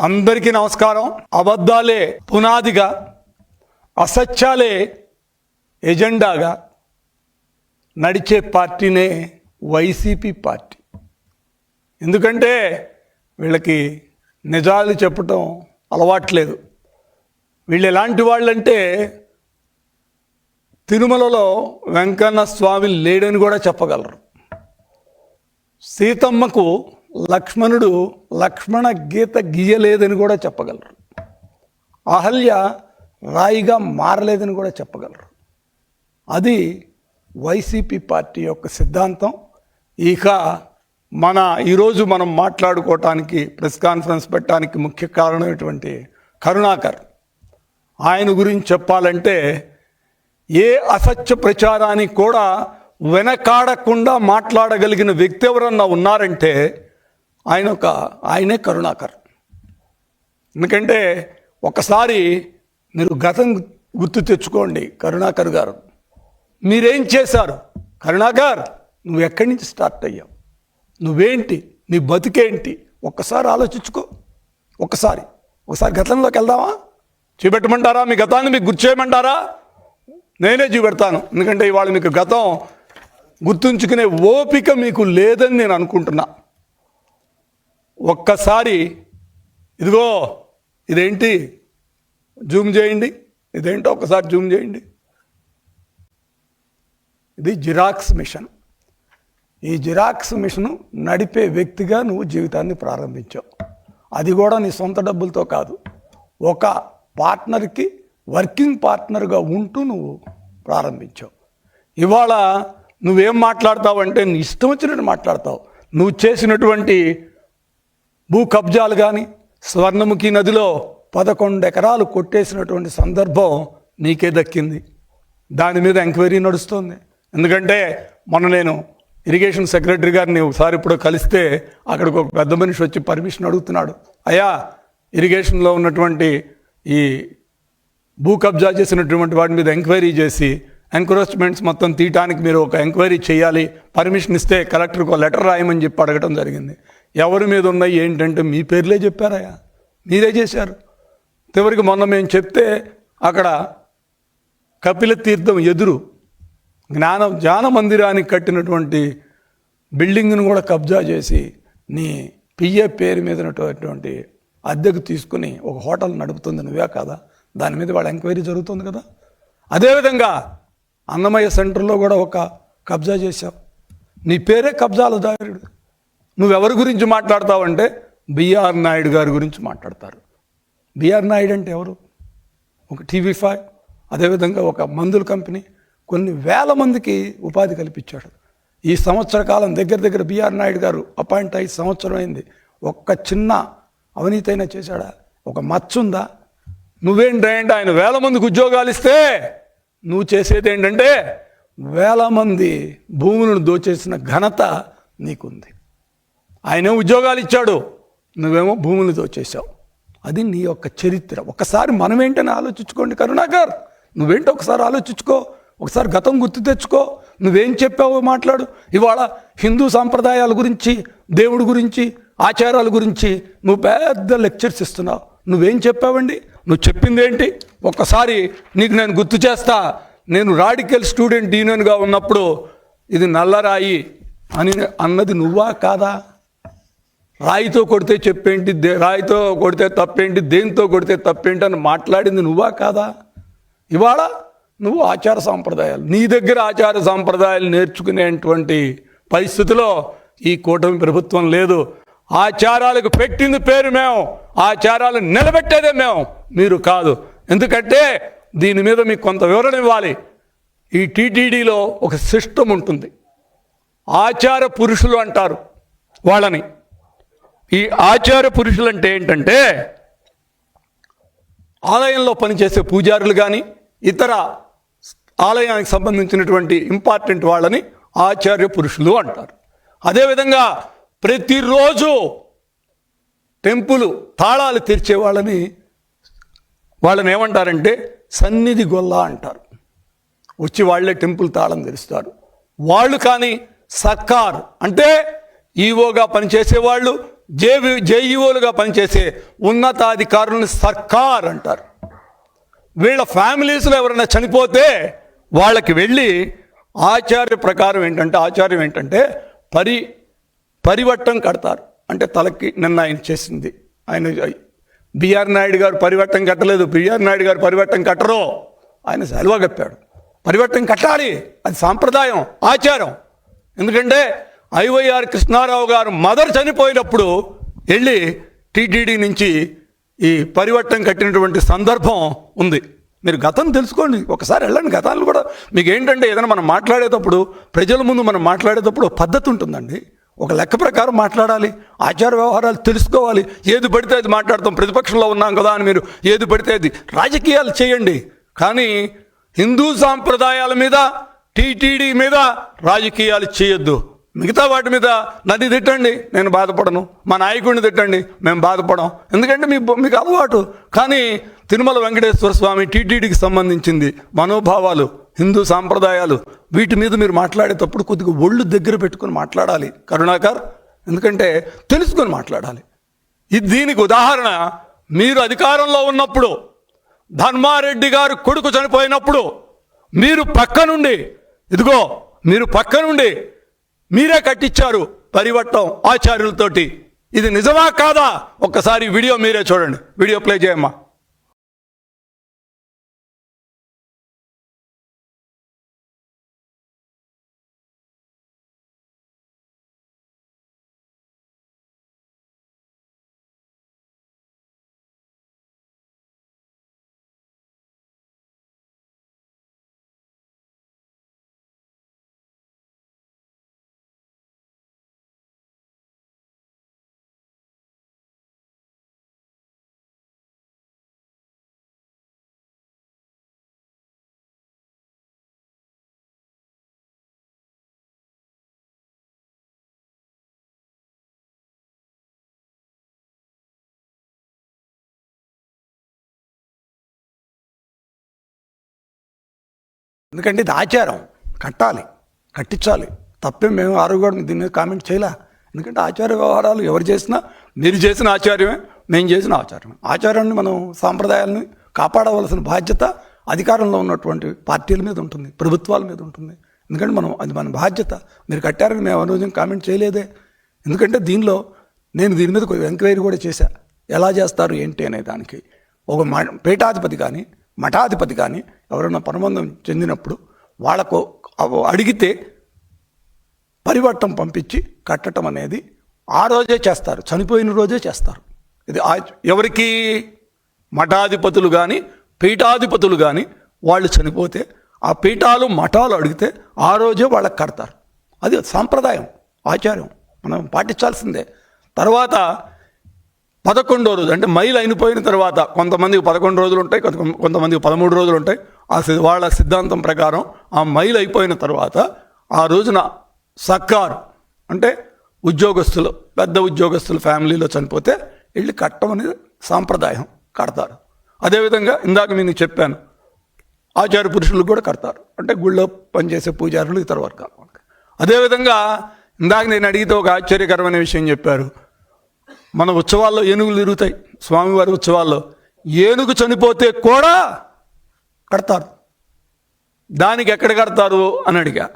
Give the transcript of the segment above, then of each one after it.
అందరికీ నమస్కారం. అబద్ధాలే పునాదిగా అసత్యాలే ఎజెండాగా నడిచే పార్టీనే వైసీపీ పార్టీ. ఎందుకంటే వీళ్ళకి నిజాలు చెప్పటం అలవాట్లేదు. వీళ్ళు ఎలాంటి వాళ్ళంటే తిరుమలలో వెంకన్న స్వామి లేడని కూడా చెప్పగలరు. సీతమ్మకు లక్ష్మణుడు లక్ష్మణ గీత గీయలేదని కూడా చెప్పగలరు. అహల్య రాయిగా మారలేదని కూడా చెప్పగలరు. అది వైసీపీ పార్టీ యొక్క సిద్ధాంతం. ఇక మన ఈరోజు మనం మాట్లాడుకోవటానికి ప్రెస్ కాన్ఫరెన్స్ పెట్టడానికి ముఖ్య కారణమైనటువంటి కరుణాకర్. ఆయన గురించి చెప్పాలంటే ఏ అసత్య ప్రచారానికి కూడా వెనకాడకుండా మాట్లాడగలిగిన వ్యక్తి ఎవరన్నా ఉన్నారంటే ఆయన ఒక ఆయనే కరుణాకర్. ఎందుకంటే ఒకసారి మీరు గతం గుర్తు తెచ్చుకోండి కరుణాకర్ గారు. మీరేం చేశారు? కరుణాకర్ నువ్వు ఎక్కడి నుంచి స్టార్ట్ అయ్యావు? నువ్వేంటి? నీ బతికేంటి? ఒక్కసారి ఆలోచించుకో. ఒక్కసారి ఒకసారి గతంలోకి వెళ్దామా? చూపెట్టమంటారా? మీ గతాన్ని మీకు గుర్తు చేయమంటారా? నేనే చూపెడతాను. ఎందుకంటే ఇవాళ మీకు గతం గుర్తుంచుకునే ఓపిక మీకు లేదని నేను అనుకుంటున్నా. ఒక్కసారి ఇదిగో ఇదేంటి? జూమ్ చేయండి. ఇదేంటో ఒకసారి జూమ్ చేయండి. ఇది జిరాక్స్ మిషన్. ఈ జిరాక్స్ మిషను నడిపే వ్యక్తిగా నువ్వు జీవితాన్ని ప్రారంభించావు. అది కూడా నీ సొంత డబ్బులతో కాదు. ఒక పార్ట్నర్కి వర్కింగ్ పార్ట్నర్గా ఉంటూ నువ్వు ప్రారంభించావు. ఇవాళ నువ్వేం మాట్లాడతావు అంటే నీ ఇష్టం వచ్చినట్టు మాట్లాడతావు. నువ్వు చేసినటువంటి భూ కబ్జాలు కానీ స్వర్ణముఖి నదిలో పదకొండు ఎకరాలు కొట్టేసినటువంటి సందర్భం నీకే దక్కింది. దాని మీద ఎంక్వైరీ నడుస్తుంది. ఎందుకంటే మొన్న నేను ఇరిగేషన్ సెక్రటరీ గారిని ఒకసారి ఇప్పుడు కలిస్తే అక్కడికి ఒక పెద్ద మనిషి వచ్చి పర్మిషన్ అడుగుతున్నాడు. అయ్యా ఇరిగేషన్లో ఉన్నటువంటి ఈ భూ కబ్జా చేసినటువంటి వాటి మీద ఎంక్వైరీ చేసి ఎంక్రోచ్మెంట్స్ మొత్తం తీయటానికి మీరు ఒక ఎంక్వైరీ చేయాలి పర్మిషన్ ఇస్తే కలెక్టర్కి ఒక లెటర్ రాయమని చెప్పి అడగటం జరిగింది. ఎవరి మీద ఉన్నాయి ఏంటంటే మీ పేర్లే చెప్పారయ్యా. మీరే చేశారు. చివరికి మొన్న మేము చెప్తే అక్కడ కపిల తీర్థం ఎదురు జ్ఞాన జ్ఞాన మందిరానికి కట్టినటువంటి బిల్డింగ్ను కూడా కబ్జా చేసి నీ పిఏ పేరు మీద ఉన్నటువంటి అద్దెకు తీసుకుని ఒక హోటల్ నడుపుతుంది నువ్వే కదా? దాని మీద వాళ్ళ ఎంక్వైరీ జరుగుతుంది కదా? అదేవిధంగా అన్నమయ్య సెంటర్లో కూడా ఒక కబ్జా చేశావు. నీ పేరే కబ్జాల దారుడు. నువ్వెవరి గురించి మాట్లాడతావంటే బిఆర్ నాయుడు గారి గురించి మాట్లాడతారు. బిఆర్ నాయుడు అంటే ఎవరు? ఒక టీవీ ఫైవ్ అదేవిధంగా ఒక మందుల కంపెనీ కొన్ని వేల మందికి ఉపాధి కల్పించాడు. ఈ సంవత్సర కాలం దగ్గర దగ్గర బిఆర్ నాయుడు గారు అపాయింట్ అయ్యి సంవత్సరం అయింది. ఒక్క చిన్న అవినీతి అయినా చేశాడా? ఒక మచ్చ ఉందా? నువ్వేంటంటే ఆయన వేల మందికి ఉద్యోగాలు ఇస్తే నువ్వు చేసేది ఏంటంటే వేల మంది భూములను దోచేసిన ఘనత నీకుంది. ఆయనే ఉద్యోగాలు ఇచ్చాడు. నువ్వేమో భూములు దోచేసావు అది నీ యొక్క చరిత్ర. ఒకసారి మనం ఏంటని ఆలోచించుకోండి కరుణాకర్. నువ్వేంటో ఒకసారి ఆలోచించుకో. ఒకసారి గతం గుర్తు తెచ్చుకో. నువ్వేం చెప్పావో మాట్లాడు. ఇవాళ హిందూ సాంప్రదాయాల గురించి దేవుడి గురించి ఆచారాల గురించి నువ్వు పెద్ద లెక్చర్స్ ఇస్తున్నావు. నువ్వేం చెప్పావండి? నువ్వు చెప్పింది ఏంటి ఒక్కసారి నీకు నేను గుర్తు చేస్తా. నేను రాడికల్ స్టూడెంట్ యూనియన్గా ఉన్నప్పుడు ఇది నల్లరాయి అని అన్నది నువ్వా కాదా? రాయితో కొడితే చెప్పేంటి దే రాయితో కొడితే తప్పేంటి దేనితో కొడితే తప్పేంటి అని మాట్లాడింది నువ్వా కాదా? ఇవాళ నువ్వు ఆచార సాంప్రదాయాలు నీ దగ్గర ఆచార సాంప్రదాయాలు నేర్చుకునేటువంటి పరిస్థితిలో ఈ కూటమి ప్రభుత్వం లేదు. ఆచారాలకు పెట్టింది పేరు మేము ఆచారాలు నిలబెట్టేదే మేము మీరు కాదు. ఎందుకంటే దీని మీద మీకు కొంత వివరణ ఇవ్వాలి. ఈ టీటీడీలో ఒక సిస్టమ్ ఉంటుంది. ఆచార పురుషులు అంటారు వాళ్ళని. ఈ ఆచార పురుషులు అంటే ఏంటంటే ఆలయంలో పనిచేసే పూజారులు కానీ ఇతర ఆలయానికి సంబంధించినటువంటి ఇంపార్టెంట్ వాళ్ళని ఆచార్య పురుషులు అంటారు. అదేవిధంగా ప్రతిరోజు టెంపుల్ తాళాలు తెరిచే వాళ్ళని వాళ్ళని ఏమంటారంటే సన్నిధి గొల్ల అంటారు. వచ్చి వాళ్ళే టెంపుల్ తాళం తెరుస్తారు. వాళ్ళు కానీ సర్కార్ అంటే ఈవోగా పనిచేసే జే జేవి జేఈఓలుగా పనిచేసే ఉన్నతాధికారులను సర్కార్ అంటారు. వీళ్ళ ఫ్యామిలీస్లో ఎవరైనా చనిపోతే వాళ్ళకి వెళ్ళి ఆచార్య ప్రకారం ఏంటంటే ఆచార్యం ఏంటంటే పరి పరివట్టం కడతారు. అంటే తలకి నిన్న ఆయన చేసింది. ఆయన బిఆర్ నాయుడు గారు పరివట్టం కట్టలేదు. బిఆర్ నాయుడు గారు పరివట్టం కట్టరు. ఆయన సెలవు కప్పాడు. పరివట్టం కట్టాలి. అది సాంప్రదాయం ఆచారం. ఎందుకంటే ఐవైఆర్ కృష్ణారావు గారు మదర్ చనిపోయినప్పుడు వెళ్ళి టీటీడీ నుంచి ఈ పరివర్తన కట్టినటువంటి సందర్భం ఉంది. మీరు గతం తెలుసుకోండి. ఒకసారి వెళ్ళండి. గతాలు కూడా మీకు ఏంటంటే ఏదైనా మనం మాట్లాడేటప్పుడు ప్రజల ముందు మనం మాట్లాడేటప్పుడు పద్ధతి ఉంటుందండి. ఒక లెక్క ప్రకారం మాట్లాడాలి. ఆచార వ్యవహారాలు తెలుసుకోవాలి. ఏది పడితే అది మాట్లాడతాం. ప్రతిపక్షంలో ఉన్నాం కదా అని మీరు ఏది పడితే అది రాజకీయాలు చేయండి. కానీ హిందూ సాంప్రదాయాల మీద టీటీడీ మీద రాజకీయాలు చేయొద్దు. మిగతా వాటి మీద నది తిట్టండి నేను బాధపడను. మా నాయకుడిని తిట్టండి మేము బాధపడం ఎందుకంటే మీ మీకు అలవాటు. కానీ తిరుమల వెంకటేశ్వర స్వామి టీటీడీకి సంబంధించింది మనోభావాలు హిందూ సాంప్రదాయాలు వీటి మీద మీరు మాట్లాడేటప్పుడు కొద్దిగా ఒళ్ళు దగ్గర పెట్టుకొని మాట్లాడాలి కరుణాకర్. ఎందుకంటే తెలుసుకొని మాట్లాడాలి. ఇది దీనికి ఉదాహరణ. మీరు అధికారంలో ఉన్నప్పుడు ధర్మారెడ్డి గారు కొడుకు చనిపోయినప్పుడు మీరు పక్క నుండి ఇదిగో మీరు పక్క నుండి మీరే కట్టించారు పరివట్టం ఆచార్యులతోటి. ఇది నిజమా కాదా? ఒక్కసారి వీడియో మీరే చూడండి. వీడియో ప్లే చేయమ్మా. ఎందుకంటే ఇది ఆచారం. కట్టాలి కట్టించాలి. తప్పేం మేము ఆరోగ్యం దీని మీద కామెంట్ చేయలే. ఎందుకంటే ఆచార వ్యవహారాలు ఎవరు చేసినా మీరు చేసిన ఆచార్యమే మేము చేసిన ఆచారం ఆచారాన్ని మనం సాంప్రదాయాలని కాపాడవలసిన బాధ్యత అధికారంలో ఉన్నటువంటి పార్టీల మీద ఉంటుంది ప్రభుత్వాల మీద ఉంటుంది. ఎందుకంటే మనం అది మన బాధ్యత. మీరు కట్టారని మేము అనురోజం కామెంట్ చేయలేదే. ఎందుకంటే దీనిలో నేను దీని మీద ఎంక్వైరీ కూడా చేశా. ఎలా చేస్తారు ఏంటి అనే దానికి. ఒక మ- పీఠాధిపతి కానీ మఠాధిపతి కానీ ఎవరైనా పరమందం చెందినప్పుడు వాళ్ళకు అడిగితే పరివర్తం పంపించి కట్టడం అనేది ఆ రోజే చేస్తారు. చనిపోయిన రోజే చేస్తారు. ఇది ఆ- ఎవరికి మఠాధిపతులు కానీ పీఠాధిపతులు కానీ వాళ్ళు చనిపోతే ఆ పీఠాలు మఠాలు అడిగితే ఆ రోజే వాళ్ళకి కడతారు. అది సాంప్రదాయం ఆచారం. మనం పాటించాల్సిందే. తర్వాత పదకొండో రోజు అంటే మైలు అయిపోయిన తర్వాత కొంతమందికి పదకొండు రోజులు ఉంటాయి కొంత కొంతమందికి పదమూడు రోజులు ఉంటాయి. ఆ సి- వాళ్ళ సిద్ధాంతం ప్రకారం ఆ మైలు అయిపోయిన తర్వాత ఆ రోజున సర్కారు అంటే ఉద్యోగస్తులు పెద్ద ఉద్యోగస్తుల ఫ్యామిలీలో చనిపోతే వెళ్ళి కట్టం అనేది సాంప్రదాయం కడతారు. అదేవిధంగా ఇందాక నేను చెప్పాను ఆచార్య పురుషులకు కూడా కడతారు. అంటే గుళ్ళో పనిచేసే పూజారులు ఇతర వర్గాలు. అదేవిధంగా ఇందాక నేను అడిగితే ఒక ఆశ్చర్యకరమైన విషయం చెప్పారు. మన ఉత్సవాల్లో ఏనుగులు తిరుగుతాయి. స్వామివారి ఉత్సవాల్లో ఏనుగు చనిపోతే కూడా కడతారు. దానికి ఎక్కడ కడతారు అని అడిగా.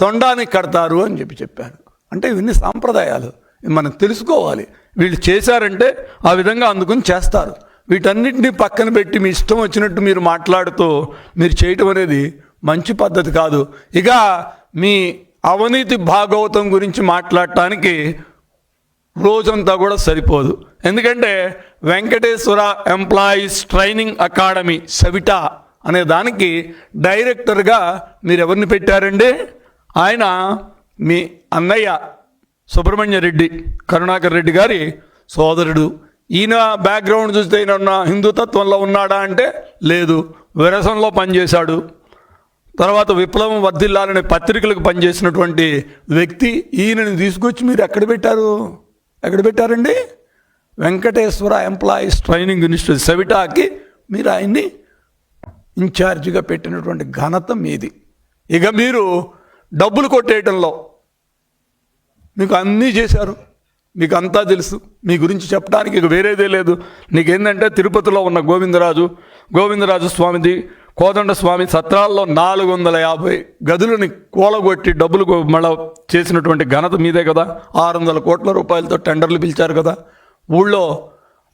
తొండానికి కడతారు అని చెప్పి చెప్పారు. అంటే ఇవన్నీ సాంప్రదాయాలు. మనం తెలుసుకోవాలి. వీళ్ళు చేశారంటే ఆ విధంగా అందుకుని చేస్తారు. వీటన్నిటిని పక్కన పెట్టి మీ ఇష్టం వచ్చినట్టు మీరు మాట్లాడుతూ మీరు చేయటం అనేది మంచి పద్ధతి కాదు. ఇక మీ అవినీతి భాగవతం గురించి మాట్లాడటానికి రోజంతా కూడా సరిపోదు. ఎందుకంటే వెంకటేశ్వర ఎంప్లాయీస్ ట్రైనింగ్ అకాడమీ సవిట అనే దానికి డైరెక్టర్గా మీరు ఎవరిని పెట్టారండి? ఆయన మీ అన్నయ్య సుబ్రహ్మణ్య రెడ్డి కరుణాకర్ రెడ్డి గారి సోదరుడు. ఈయన బ్యాక్గ్రౌండ్ చూస్తే ఈయన ఉన్న హిందుతత్వంలో ఉన్నాడా అంటే లేదు. విరసంలో పనిచేశాడు. తర్వాత విప్లవం వర్ధిల్లాలనే పత్రికలకు పనిచేసినటువంటి వ్యక్తి ఈయనని తీసుకొచ్చి మీరు ఎక్కడ పెట్టారు? ఎక్కడ పెట్టారండి? వెంకటేశ్వర ఎంప్లాయీస్ ట్రైనింగ్ ఇన్స్టిట్యూట్ సవిటాకి మీరు ఆయన్ని ఇన్ఛార్జిగా పెట్టినటువంటి ఘనత మీది. ఇక మీరు డబ్బులు కొట్టేయటంలో మీకు అన్నీ చేశారు. మీకు అంతా తెలుసు. మీ గురించి చెప్పడానికి ఇక వేరేదే లేదు. నీకేందంటే తిరుపతిలో ఉన్న గోవిందరాజు గోవిందరాజు స్వామిది కోదండ స్వామి సత్రాల్లో నాలుగు వందల యాభై గదులని కూలగొట్టి డబ్బులు మళ్ళా చేసినటువంటి ఘనత మీదే కదా. ఆరు వందల కోట్ల రూపాయలతో టెండర్లు పిలిచారు కదా. ఊళ్ళో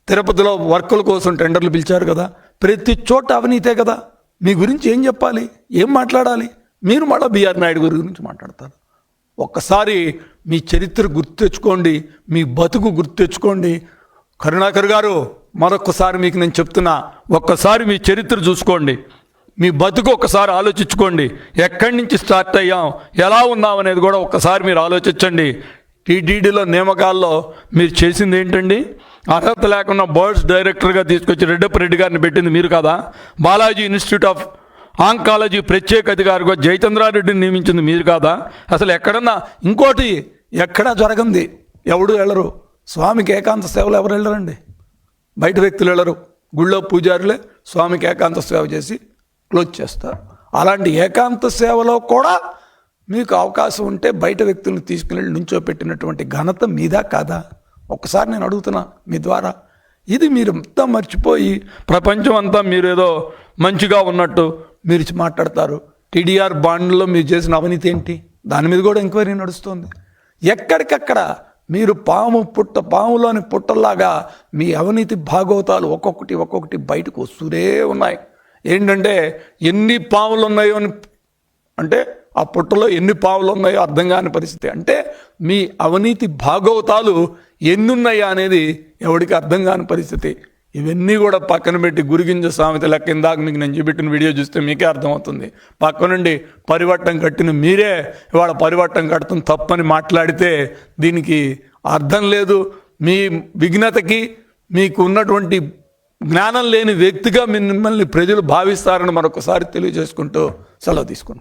తిరుపతిలో వర్కుల కోసం టెండర్లు పిలిచారు కదా. ప్రతి చోట అవినీతే కదా. మీ గురించి ఏం చెప్పాలి? ఏం మాట్లాడాలి? మీరు మళ్ళీ బీఆర్ నాయుడు గారి గురించి మాట్లాడతారు. ఒక్కసారి మీ చరిత్ర గుర్తు తెచ్చుకోండి మీ బతుకు గుర్తు తెచ్చుకోండి. కరుణాకర్ గారు మరొకసారి మీకు నేను చెప్తున్నా ఒక్కసారి మీ చరిత్ర చూసుకోండి. మీ బతుకు ఒక్కసారి ఆలోచించుకోండి. ఎక్కడి నుంచి స్టార్ట్ అయ్యాం? ఎలా ఉన్నాం అనేది కూడా ఒక్కసారి మీరు ఆలోచించండి. టీటీడీలో నియామకాల్లో మీరు చేసింది ఏంటండి? అర్హత లేకుండా బర్డ్స్ డైరెక్టర్గా తీసుకొచ్చి రెడ్డప్ప రెడ్డి గారిని పెట్టింది మీరు కదా? బాలాజీ ఇన్స్టిట్యూట్ ఆఫ్ ఆంకాలజీ ప్రత్యేక అధికారిగా జయచంద్రారెడ్డిని నియమించింది మీరు కాదా? అసలు ఎక్కడన్నా ఇంకోటి ఎక్కడా జరగంది? ఎవడు వెళ్ళరు? స్వామికి ఏకాంత సేవలు ఎవరు వెళ్ళరండి? బయట వ్యక్తులు వెళ్ళరు. గుళ్ళో పూజారులే స్వామికి ఏకాంత సేవ చేసి క్లోజ్ చేస్తారు అలాంటి ఏకాంత సేవలో కూడా మీకు అవకాశం ఉంటే బయట వ్యక్తులను తీసుకుని నుంచోపెట్టినటువంటి ఘనత మీదా కాదా? ఒక్కసారి నేను అడుగుతున్నా మీ ద్వారా. ఇది మీరు అంతా మర్చిపోయి ప్రపంచం అంతా మీరు ఏదో మంచిగా ఉన్నట్టు మీరు మాట్లాడతారు. టీడీఆర్ బాండ్లో మీరు చేసిన అవినీతి ఏంటి? దాని మీద కూడా ఎంక్వైరీ నడుస్తుంది. ఎక్కడికక్కడ మీరు పాము పుట్ట పాములోని పుట్టల్లాగా మీ అవినీతి భాగవతాలు ఒక్కొక్కటి ఒక్కొక్కటి బయటకు వస్తూనే ఉన్నాయి. ఏంటంటే ఎన్ని పాములు ఉన్నాయో అని అంటే ఆ పుట్టలో ఎన్ని పావులు ఉన్నాయో అర్థం కాని పరిస్థితి. అంటే మీ అవినీతి భాగవతాలు ఎన్ని ఉన్నాయా అనేది ఎవడికి అర్థం కాని పరిస్థితి. ఇవన్నీ కూడా పక్కన పెట్టి గురిగింజ సామెత లెక్క ఇందాక మీకు నేను చూపెట్టిన వీడియో చూస్తే మీకే అర్థమవుతుంది. పక్క నుండి పరివట్టం కట్టిన మీరే ఇవాళ పరివట్టం కడతాం తప్పని మాట్లాడితే దీనికి అర్థం లేదు. మీ విఘ్నతకి మీకు ఉన్నటువంటి జ్ఞానం లేని వ్యక్తిగా మిమ్మల్ని ప్రజలు భావిస్తారని మరొకసారి తెలియజేసుకుంటూ సెలవు తీసుకున్నాం